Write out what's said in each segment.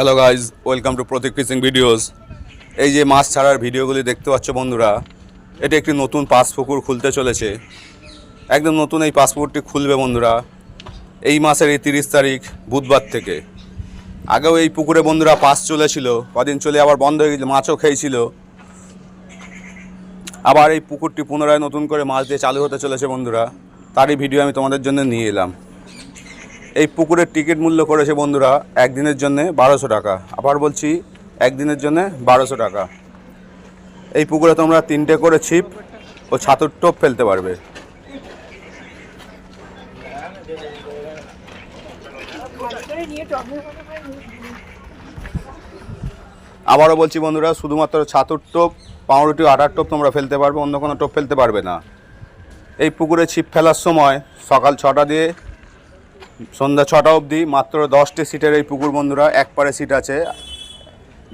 Hello guys welcome to Pratik fishing videos এই যে মাছ ছাড়ার ভিডিওগুলি দেখতে পাচ্ছ বন্ধুরা, এটি একটি নতুন পাস পুকুর খুলতে চলেছে। একদম নতুন এই পাস পুকুরটি খুলবে বন্ধুরা, এই মাসের এই তিরিশ তারিখ, বুধবার থেকে। আগেও এই পুকুরে বন্ধুরা পাস চলেছিল, কদিন চলে আবার বন্ধ হয়ে গেছিল মাছও খেয়েছিল। আবার এই পুকুরটি পুনরায় নতুন করে মাছ দিয়ে চালু হতে চলেছে বন্ধুরা, তারই ভিডিও আমি তোমাদের জন্য নিয়ে এলাম। এই পুকুরের টিকিট মূল্য করেছে বন্ধুরা একদিনের জন্য বারোশো টাকা। আবার বলছি, একদিনের জন্য বারোশো টাকা। এই পুকুরে তোমরা তিনটে করে ছিপ ও ছাতুর টোপ ফেলতে পারবে। আবারও বলছি বন্ধুরা, শুধুমাত্র ছাতুর টোপ পাউরুটি আটার টোপ তোমরা ফেলতে পারবে, অন্য কোনো টোপ ফেলতে পারবে না। এই পুকুরে ছিপ ফেলার সময় সকাল ছটা দিয়ে সন্ধ্যা ছটা অবধি, মাত্র দশটি সিটের এই পুকুর বন্ধুরা, এক পারে সিট আছে,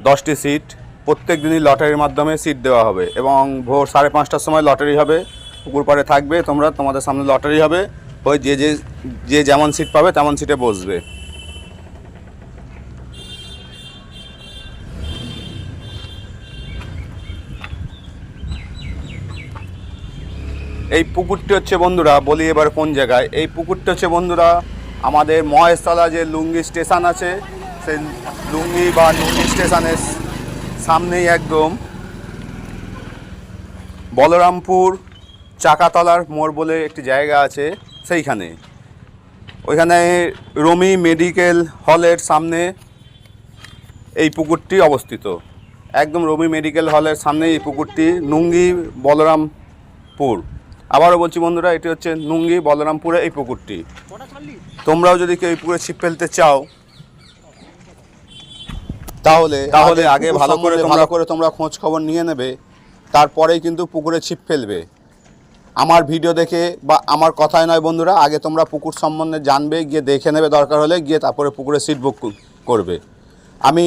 দশটি সিট। প্রত্যেক দিনই লটারির মাধ্যমে সিট দেওয়া হবে এবং ভোর সাড়ে পাঁচটার সময় লটারি হবে। পুকুর পাড়ে থাকবে তোমরা, তোমাদের সামনে লটারি হবে। ওই যে যে যে যেমন সিট পাবে তেমন সিটে বসবে। এই পুকুরটি হচ্ছে বন্ধুরা, বলি এবার কোন জায়গায়। এই পুকুরটি হচ্ছে বন্ধুরা আমাদের মহেশতলা যে লুঙ্গি স্টেশন আছে, সেই লুঙ্গি বা লুঙ্গি স্টেশনের সামনেই একদম বলরামপুর চাকাতলার মোড় বলে একটি জায়গা আছে সেইখানে। ওইখানে রমি মেডিকেল হলের সামনে এই পুকুরটি অবস্থিত। একদম রবি মেডিকেল হলের সামনে এই পুকুরটি নুঙ্গি বলরামপুর। আবারও বলছি বন্ধুরা এটি হচ্ছে নুঙ্গি বলরামপুরে এই পুকুরটি। তোমরাও যদি কেউ এই পুকুরে ছিপ ফেলতে চাও তাহলে তাহলে আগে ভালো করে ভালো করে তোমরা খোঁজ খবর নিয়ে নেবে তারপরেই কিন্তু পুকুরে ছিপ ফেলবে। আমার ভিডিও দেখে বা আমার কথায় নয় বন্ধুরা আগে তোমরা পুকুর সম্বন্ধে জানবে গিয়ে দেখে নেবে দরকার হলে গিয়ে তারপরে পুকুরে সিট বুক করবে। আমি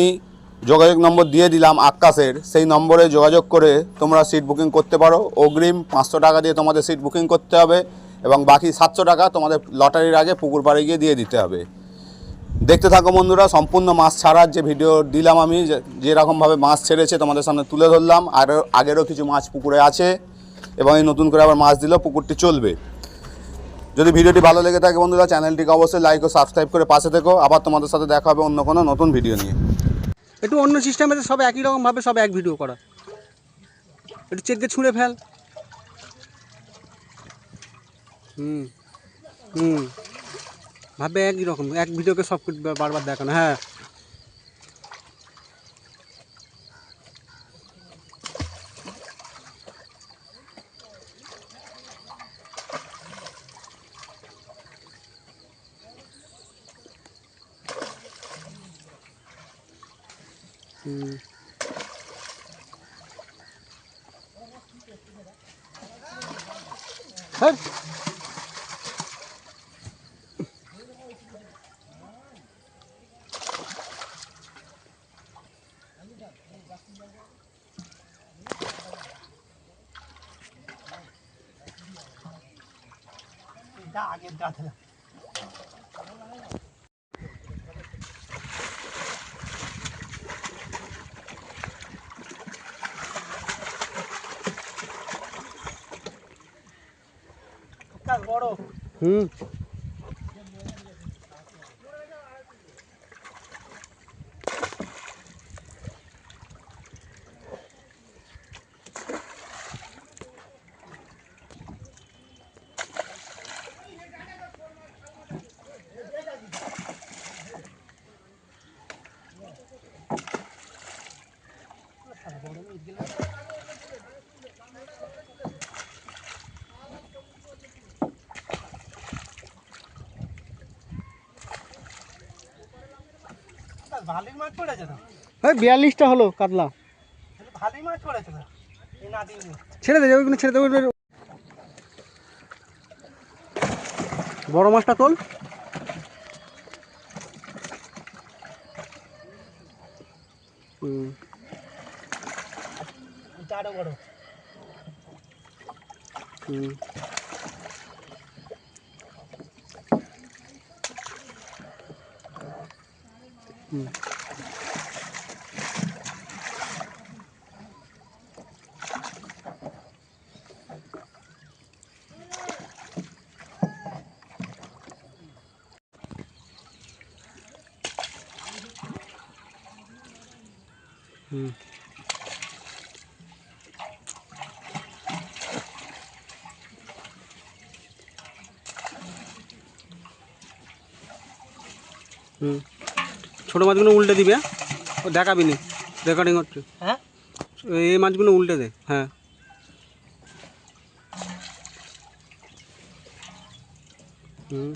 যোগাযোগ নম্বর দিয়ে দিলাম আকাশের সেই নম্বরে যোগাযোগ করে তোমরা সিট বুকিং করতে পারো। অগ্রিম পাঁচশো টাকা দিয়ে তোমাদের সিট বুকিং করতে হবে এবং বাকি সাতশো টাকা তোমাদের লটারির আগে পুকুর পাড়ে গিয়ে দিয়ে দিতে হবে। দেখতে থাকো বন্ধুরা, সম্পূর্ণ মাছ ছাড়ার যে ভিডিও দিলাম আমি, যে- যেরকমভাবে মাছ ছেড়েছে তোমাদের সামনে তুলে ধরলাম। আরও আগেরও কিছু মাছ পুকুরে আছে এবং এই নতুন করে আবার মাছ দিলেও পুকুরটি চলবে। যদি ভিডিওটি ভালো লেগে থাকে বন্ধুরা, চ্যানেলটিকে অবশ্যই লাইক ও সাবস্ক্রাইব করে পাশে থেকো। আবার তোমাদের সাথে দেখা হবে অন্য কোনো নতুন ভিডিও নিয়ে। একটু অন্য সিস্টেমে সব একই রকমভাবে সব এক ভিডিও করা। একটু চেককে ছুঁড়ে ফেল। হুম হুম। ভাবে একই রকম, এক ভিডিওকে সব বারবার দেখানো হ্যাঁ। 음. 헐! 나 아겠다. হ্যাঁ হুম। ভালোই মাছ পড়েছে তো। ওই বিয়াল্লিশটা হলো কাতলা। ভালোই মাছ পড়েছে তো। ছেড়ে দে ওইগুলো ছেড়ে দে বড় মাছটা তোল। হুম। Ừ. Ừ. ছোটো মাছগুলো উল্টে দিবে ও দেখাবি নি রেকর্ডিং হচ্ছে। হ্যাঁ? এই মাছগুলো উল্টে দে হ্যাঁ। হুম।